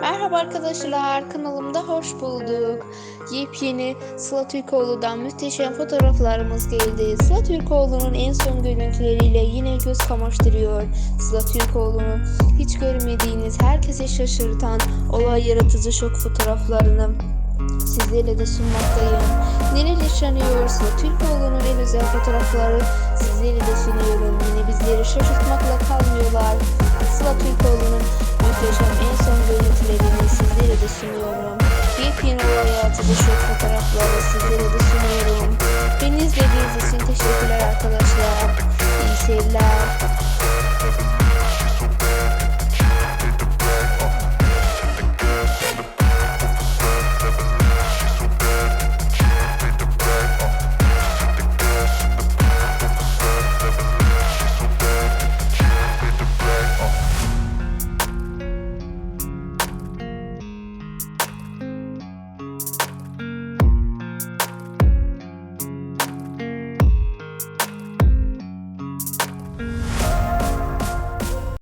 Merhaba arkadaşlar, kanalımda hoş bulduk. Yepyeni Sıla Türkoğlu'dan muhteşem fotoğraflarımız geldi. Sıla Türkoğlu'nun en son görüntüleriyle yine göz kamaştırıyor. Sıla Türkoğlu'nun hiç görmediğiniz, herkese şaşırtan, olay yaratıcı şok fotoğraflarını sizlerle de sunmaktayım. Neler yaşanıyor? Sıla Türkoğlu'nun en özel fotoğrafları sizlerle de sunuyorum. Yine bizleri şaşırtmakla kalmıyorlar. Sunuyorum. Yepyeni olay yaratıcı şok fotoğrafları sizlere de sunuyorum. Beni izlediğiniz için teşekkürler arkadaşlar. İyi seyirler.